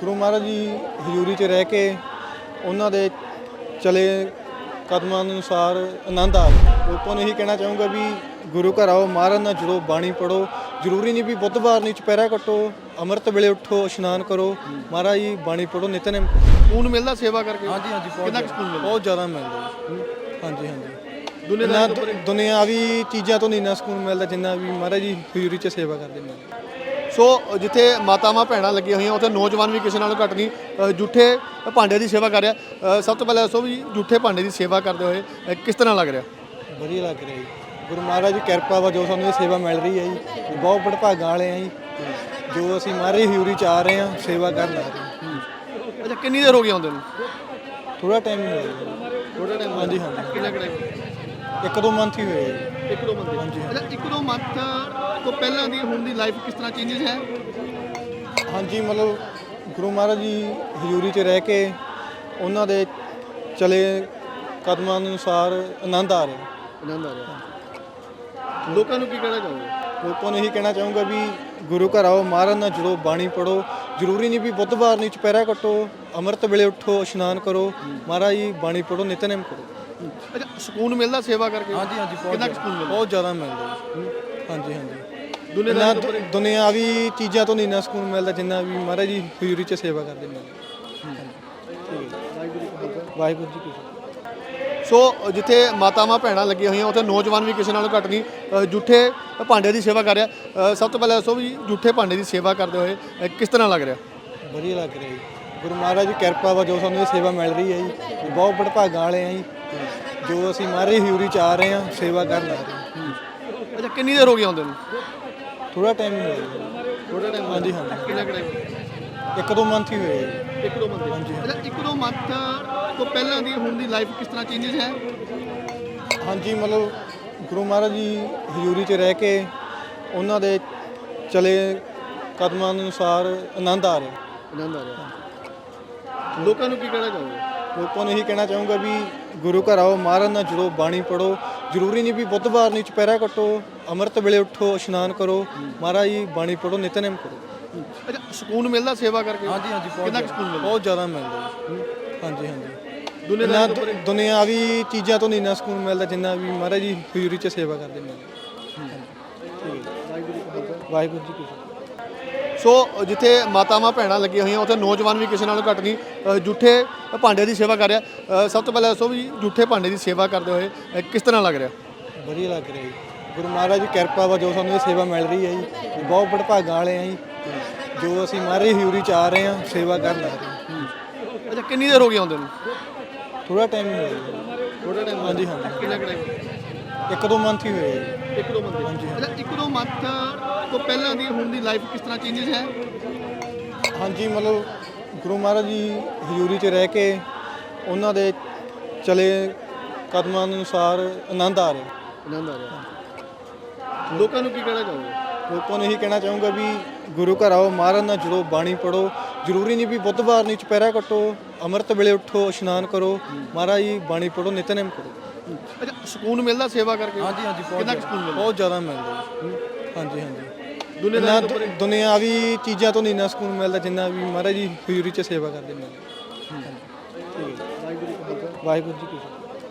ਗੁਰੂ ਮਹਾਰਾਜ ਜੀ ਹਜ਼ੂਰੀ 'ਚ ਰਹਿ ਕੇ ਉਹਨਾਂ ਦੇ ਚਲੇ ਕਦਮਾਂ ਅਨੁਸਾਰ ਆਨੰਦ ਆ ਲੋਕਾਂ ਨੂੰ ਇਹੀ ਕਹਿਣਾ ਚਾਹੂੰਗਾ ਵੀ ਗੁਰੂ ਘਰ ਆਓ ਮਹਾਰਾਜ ਨਾਲ ਜੁੜੋ ਬਾਣੀ ਪੜੋ ਜ਼ਰੂਰੀ ਨਹੀਂ ਵੀ ਬੁੱਧਵਾਰ ਨਹੀਂ ਚੁਪਹਿਰਾ ਕੱਟੋ ਅੰਮ੍ਰਿਤ ਵੇਲੇ ਉੱਠੋ ਇਸ਼ਨਾਨ ਕਰੋ। ਮਹਾਰਾਜ ਜੀ ਬਾਣੀ ਪੜੋ ਨਿਤਨੇਮ ਸਕੂਨ ਮਿਲਦਾ ਸੇਵਾ ਕਰਕੇ? ਹਾਂਜੀ ਹਾਂਜੀ ਕਿੰਨਾ ਕੁ ਸਕੂਨ ਮਿਲਦਾ? ਬਹੁਤ ਜ਼ਿਆਦਾ ਮਿਲਦਾ ਹਾਂਜੀ ਹਾਂਜੀ। ਦੁਨੀਆ ਦੁਨੀਆ ਦੁਨਿਆਵੀ ਚੀਜ਼ਾਂ ਤੋਂ ਨਹੀਂ ਇੰਨਾ ਸਕੂਨ ਮਿਲਦਾ ਜਿੰਨਾ ਵੀ ਮਹਾਰਾਜ ਜੀ ਹਜ਼ੂਰੀ 'ਚ ਸੇਵਾ ਕਰਦੇ ਨੇ। ਸੋ ਜਿੱਥੇ ਮਾਤਾਵਾਂ ਭੈਣਾਂ ਲੱਗੀਆਂ ਹੋਈਆਂ ਉੱਥੇ ਨੌਜਵਾਨ ਵੀ ਕਿਸੇ ਨਾਲੋਂ ਘੱਟ ਨਹੀਂ ਜੂਠੇ ਭਾਂਡੇ ਦੀ ਸੇਵਾ ਕਰ ਰਿਹਾ। ਸਭ ਤੋਂ ਪਹਿਲਾਂ ਦੱਸੋ ਵੀ ਜੂਠੇ ਭਾਂਡੇ ਦੀ ਸੇਵਾ ਕਰਦੇ ਹੋਏ ਕਿਸ ਤਰ੍ਹਾਂ ਲੱਗ ਰਿਹਾ? ਵਧੀਆ ਲੱਗ ਰਿਹਾ ਜੀ। ਗੁਰੂ ਮਹਾਰਾਜ ਦੀ ਕਿਰਪਾ ਵਾ ਜੋ ਸਾਨੂੰ ਇਹ ਸੇਵਾ ਮਿਲ ਰਹੀ ਹੈ ਜੀ। ਬਹੁਤ ਬੜਭਾਗਾਂ ਵਾਲੇ ਆ ਜੀ। ਜੋ ਅਸੀਂ ਮਹਾਰਾਜ ਦੀ ਹਜ਼ੂਰੀ 'ਚ ਆ ਰਹੇ ਹਾਂ ਸੇਵਾ ਕਰਨ ਆ ਰਹੇ ਹਾਂ ਅੱਛਾ ਕਿੰਨੀ ਦੇਰ ਹੋ ਗਈ ਆਉਂਦੇ ਨੂੰ? ਥੋੜਾ ਟਾਈਮ ਹੀ ਹੋਇਆ ਥੋੜਾ ਟਾਈਮ ਹਾਂਜੀ ਹਾਂਜੀ। ਕਿੰਨਾ ਟਾਈਮ ਇੱਕ ਦੋ ਮੰਥ ਹੀ ਹੋਏ ਜੀ। ਇੱਕ ਦੋ ਮੰਥ ਹਾਂਜੀ। ਅੱਛਾ ਇੱਕ ਦੋ ਮੰਥ ਤੋਂ ਪਹਿਲਾਂ ਦੀ ਹੁਣ ਦੀ ਲਾਈਫ ਕਿਸ ਤਰ੍ਹਾਂ ਚੇਂਜਸ ਹੈ? ਹਾਂਜੀ ਮਤਲਬ ਗੁਰੂ ਮਹਾਰਾਜ ਜੀ ਹਜ਼ੂਰੀ 'ਚ ਰਹਿ ਕੇ ਉਹਨਾਂ ਦੇ ਚਲੇ ਕਦਮਾਂ ਅਨੁਸਾਰ ਆਨੰਦ ਆ ਰਿਹਾ। ਆਨੰਦ ਆ ਰਿਹਾ। ਲੋਕਾਂ ਨੂੰ ਕੀ ਕਹਿਣਾ ਚਾਹੋਗੇ? ਲੋਕਾਂ ਨੂੰ ਇਹੀ ਕਹਿਣਾ ਚਾਹੂੰਗਾ ਵੀ ਗੁਰੂ ਘਰ ਆਓ ਮਹਾਰਾਜ ਨਾਲ ਜੁੜੋ ਬਾਣੀ ਪੜੋ ਜ਼ਰੂਰੀ ਨਹੀਂ ਵੀ ਬੁੱਧਵਾਰ ਨਹੀਂ ਚੁਪਹਿਰਾ ਕੱਟੋ ਅੰਮ੍ਰਿਤ ਵੇਲੇ ਉੱਠੋ ਇਸ਼ਨਾਨ ਕਰੋ। ਮਹਾਰਾਜ ਜੀ ਬਾਣੀ ਪੜੋ ਨਿਤਨੇਮ ਕਰੋ। ਅੱਛਾ ਸਕੂਨ ਮਿਲਦਾ ਸੇਵਾ ਕਰਕੇ? ਹਾਂਜੀ ਹਾਂਜੀ ਕਿੰਨਾ ਕੁ ਸਕੂਨ ਮਿਲਦਾ? ਬਹੁਤ ਜ਼ਿਆਦਾ ਮਿਲਦਾ ਜੀ। ਹਾਂਜੀ ਹਾਂਜੀ। ਦੁਨੀਆ ਦੁਨੀਆ ਦੁਨਿਆਵੀ ਚੀਜ਼ਾਂ ਤੋਂ ਨਹੀਂ ਇੰਨਾ ਸਕੂਨ ਮਿਲਦਾ ਜਿੰਨਾ ਵੀ ਮਹਾਰਾਜ ਜੀ ਹਜ਼ੂਰੀ 'ਚ ਸੇਵਾ ਕਰਦੇ ਨੇ। ਵਾਹਿਗੁਰੂ ਜੀ ਕੀ ਫਤਿਹ। ਸੋ ਜਿੱਥੇ ਮਾਤਾਵਾਂ ਭੈਣਾਂ ਲੱਗੀਆਂ ਹੋਈਆਂ ਉੱਥੇ ਨੌਜਵਾਨ ਵੀ ਕਿਸੇ ਨਾਲੋਂ ਘੱਟ ਨਹੀਂ। ਅ, ਜੂਠੇ ਭਾਂਡੇ ਦੀ ਸੇਵਾ ਕਰ ਰਿਹਾ। ਅ, ਸਭ ਤੋਂ ਪਹਿਲਾਂ ਦੱਸੋ ਵੀ ਜੂਠੇ ਭਾਂਡੇ ਦੀ ਸੇਵਾ ਕਰਦੇ ਹੋਏ ਅ, ਕਿਸ ਤਰ੍ਹਾਂ ਲੱਗ ਰਿਹਾ? ਵਧੀਆ ਲੱਗ ਰਿਹਾ ਜੀ। ਗੁਰੂ ਮਹਾਰਾਜ ਦੀ ਕਿਰਪਾ ਵਾ ਜੋ ਸਾਨੂੰ ਇਹ ਸੇਵਾ ਮਿਲ ਰਹੀ ਹੈ ਜੀ। ਬਹੁਤ ਬੜਭਾਗਾਂ ਵਾਲੇ ਆ ਜੀ। ਜੋ ਅਸੀਂ ਮਹਾਰਾਜ ਦੀ ਹਜ਼ੂਰੀ 'ਚ ਆ ਰਹੇ ਹਾਂ ਸੇਵਾ ਕਰਨ ਆ ਰਹੇ ਹਾਂ। ਅੱਛਾ ਕਿੰਨੀ ਦੇਰ ਹੋ ਗਈ ਆਉਂਦੇ ਨੂੰ? ਥੋੜਾ ਟਾਈਮ ਹੀ ਹੋਇਆ ਜੀ। ਥੋੜਾ ਟਾਈਮ ਹਾਂਜੀ ਹਾਂਜੀ। ਕਿੰਨਾ ਇੱਕ ਦੋ ਮੰਥ ਹੀ ਹੋਏ ਜੀ। ਇੱਕ ਦੋ ਮੰਥ ਹਾਂਜੀ। ਅੱਛਾ ਇੱਕ ਦੋ ਮੰਥ ਤੋਂ ਪਹਿਲਾਂ ਦੀ ਹੁਣ ਦੀ ਲਾਈਫ ਕਿਸ ਤਰ੍ਹਾਂ ਚੇਂਜਸ ਹੈ? ਹਾਂਜੀ ਮਤਲਬ ਗੁਰੂ ਮਹਾਰਾਜ ਜੀ ਹਜ਼ੂਰੀ 'ਚ ਰਹਿ ਕੇ ਉਹਨਾਂ ਦੇ ਚਲੇ ਕਦਮਾਂ ਅਨੁਸਾਰ ਆਨੰਦ ਆ ਰਿਹਾ। ਆਨੰਦ ਆ ਰਿਹਾ। ਲੋਕਾਂ ਨੂੰ ਕੀ ਕਹਿਣਾ ਚਾਹੋਗੇ? ਲੋਕਾਂ ਨੂੰ ਇਹੀ ਕਹਿਣਾ ਚਾਹੂੰਗਾ ਵੀ ਗੁਰੂ ਘਰ ਆਓ ਮਹਾਰਾਜ ਨਾਲ ਜੁੜੋ ਬਾਣੀ ਪੜੋ ਜ਼ਰੂਰੀ ਨਹੀਂ ਵੀ ਬੁੱਧਵਾਰ ਨਹੀਂ ਚੁਪਹਿਰਾ ਕੱਟੋ ਅੰਮ੍ਰਿਤ ਵੇਲੇ ਉੱਠੋ ਇਸ਼ਨਾਨ ਕਰੋ। ਮਹਾਰਾਜ ਜੀ ਬਾਣੀ ਪੜੋ ਨਿਤਨੇਮ ਕਰੋ। ਅੱਛਾ ਸਕੂਨ ਮਿਲਦਾ ਸੇਵਾ ਕਰਕੇ? ਹਾਂਜੀ ਹਾਂਜੀ ਕਿੰਨਾ ਕੁ ਸਕੂਨ ਮਿਲਦਾ? ਬਹੁਤ ਜ਼ਿਆਦਾ ਮਿਲਦਾ ਜੀ। ਹਾਂਜੀ ਹਾਂਜੀ। ਦੁਨੀਆ ਦੁਨੀਆ ਦੁਨਿਆਵੀ ਚੀਜ਼ਾਂ ਤੋਂ ਨਹੀਂ ਇੰਨਾ ਸਕੂਨ ਮਿਲਦਾ ਜਿੰਨਾ ਵੀ ਮਹਾਰਾਜ ਜੀ ਹਜ਼ੂਰੀ 'ਚ ਸੇਵਾ ਕਰਦੇ ਨੇ। ਵਾਹਿਗੁਰੂ ਜੀ ਕੀ ਫਤਿਹ ਸੋ ਜਿੱਥੇ ਮਾਤਾਵਾਂ ਭੈਣਾਂ ਲੱਗੀਆਂ ਹੋਈਆਂ ਉੱਥੇ ਨੌਜਵਾਨ ਵੀ ਕਿਸੇ ਨਾਲੋਂ ਘੱਟ ਨਹੀਂ ਜੂਠੇ ਭਾਂਡੇ ਦੀ ਸੇਵਾ ਕਰ ਰਿਹਾ। ਸਭ ਤੋਂ ਪਹਿਲਾਂ ਦੱਸੋ ਵੀ ਜੂਠੇ ਭਾਂਡੇ ਦੀ ਸੇਵਾ ਕਰਦੇ ਹੋਏ ਕਿਸ ਤਰ੍ਹਾਂ ਲੱਗ ਰਿਹਾ? ਵਧੀਆ ਲੱਗ ਰਿਹਾ ਜੀ। ਗੁਰੂ ਮਹਾਰਾਜ ਦੀ ਕਿਰਪਾ ਵਾ ਜੋ ਸਾਨੂੰ ਇਹ ਸੇਵਾ ਮਿਲ ਰਹੀ ਹੈ ਜੀ। ਬਹੁਤ ਬੜਭਾਗਾਂ ਵਾਲੇ ਆ ਜੀ। ਜੋ ਅਸੀਂ ਮਹਾਰਾਜ ਦੀ ਹਜ਼ੂਰੀ 'ਚ ਆ ਰਹੇ ਹਾਂ ਸੇਵਾ ਕਰਨ ਆ ਰਹੇ ਹਾਂ। ਅੱਛਾ ਕਿੰਨੀ ਦੇਰ ਹੋ ਗਈ ਆਉਂਦੇ ਨੂੰ? ਥੋੜਾ ਟਾਈਮ ਹੀ ਹੋਇਆ ਥੋੜਾ ਟਾਈਮ ਹਾਂਜੀ ਹਾਂਜੀ। ਕਿੰਨਾ ਟਾਈਮ ਇੱਕ ਦੋ ਮੰਥ ਹੀ ਹੋਏ ਇੱਕ ਦੋ ਮੰਥ ਹਾਂਜੀ ਅੱਛਾ ਇੱਕ ਦੋ ਮੰਥ ਤੋਂ ਪਹਿਲਾਂ ਦੀ ਹੁਣ ਦੀ ਲਾਈਫ ਕਿਸ ਤਰ੍ਹਾਂ ਚੇਂਜਸ ਹੈ? ਹਾਂਜੀ ਮਤਲਬ ਗੁਰੂ ਮਹਾਰਾਜ ਜੀ ਹਜ਼ੂਰੀ 'ਚ ਰਹਿ ਕੇ ਉਹਨਾਂ ਦੇ ਚਲੇ ਕਦਮਾਂ ਅਨੁਸਾਰ ਆਨੰਦ ਆ ਰਿਹਾ। ਆਨੰਦ ਆ ਰਿਹਾ। ਲੋਕਾਂ ਨੂੰ ਕੀ ਕਹਿਣਾ ਚਾਹੋਗੇ? ਲੋਕਾਂ ਨੂੰ ਇਹੀ ਕਹਿਣਾ ਚਾਹੂੰਗਾ ਵੀ ਗੁਰੂ ਘਰ ਆਓ ਮਹਾਰਾਜ ਨਾਲ ਜੁੜੋ ਬਾਣੀ ਪੜੋ ਜ਼ਰੂਰੀ ਨਹੀਂ ਵੀ ਬੁੱਧਵਾਰ ਨਹੀਂ ਚੁਪਹਿਰਾ ਕੱਟੋ ਅੰਮ੍ਰਿਤ ਵੇਲੇ ਉੱਠੋ ਇਸ਼ਨਾਨ ਕਰੋ। ਮਹਾਰਾਜ ਜੀ ਬਾਣੀ ਪੜੋ ਨਿਤਨੇਮ ਕਰੋ। ਅੱਛਾ ਸਕੂਨ ਮਿਲਦਾ ਸੇਵਾ ਕਰਕੇ? ਹਾਂਜੀ ਹਾਂਜੀ ਕਿੰਨਾ ਕੁ ਸਕੂਨ ਮਿਲਦਾ? ਬਹੁਤ ਜ਼ਿਆਦਾ ਮਿਲਦਾ ਜੀ। ਹਾਂਜੀ ਹਾਂਜੀ। ਦੁਨੀਆ ਦੁਨੀਆ ਦੁਨਿਆਵੀ ਚੀਜ਼ਾਂ ਤੋਂ ਨਹੀਂ ਇੰਨਾ ਸਕੂਨ ਮਿਲਦਾ ਜਿੰਨਾ ਵੀ ਮਹਾਰਾਜ ਜੀ ਹਜ਼ੂਰੀ 'ਚ ਸੇਵਾ ਕਰਦੇ ਨੇ। ਵਾਹਿਗੁਰੂ ਜੀ ਕੀ ਫਤਿਹ।